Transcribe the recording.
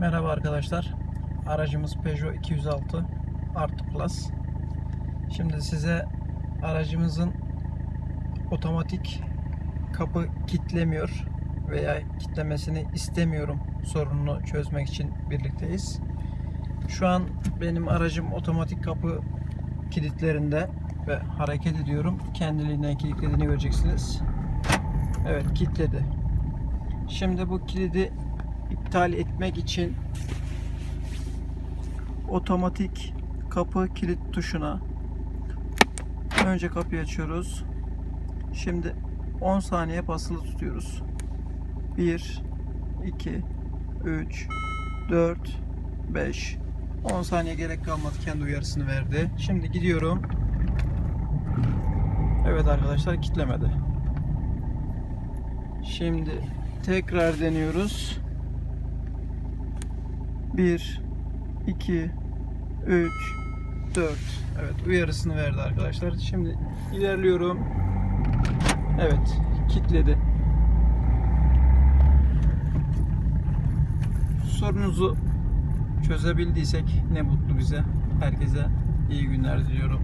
Merhaba arkadaşlar. Aracımız Peugeot 206 Artı Plus. Şimdi size aracımızın otomatik kapı kitlemiyor veya kitlemesini istemiyorum sorununu çözmek için birlikteyiz. Şu an benim aracım otomatik kapı kilitlerinde ve hareket ediyorum. Kendiliğinden kilitlediğini göreceksiniz. Evet kilitledi. Şimdi bu kilidi iptal etmek için otomatik kapı kilit tuşuna önce kapıyı açıyoruz. Şimdi 10 saniye basılı tutuyoruz. 1 2 3 4 5 10 saniye gerek kalmadı kendi uyarısını verdi. Şimdi gidiyorum. Evet arkadaşlar kitlemedi. Şimdi tekrar deniyoruz. 1 2 3 4 Evet uyarısını verdi arkadaşlar. Şimdi ilerliyorum. Evet kilitledi. Sorunuzu çözebildiysek ne mutlu bize. Herkese iyi günler diliyorum.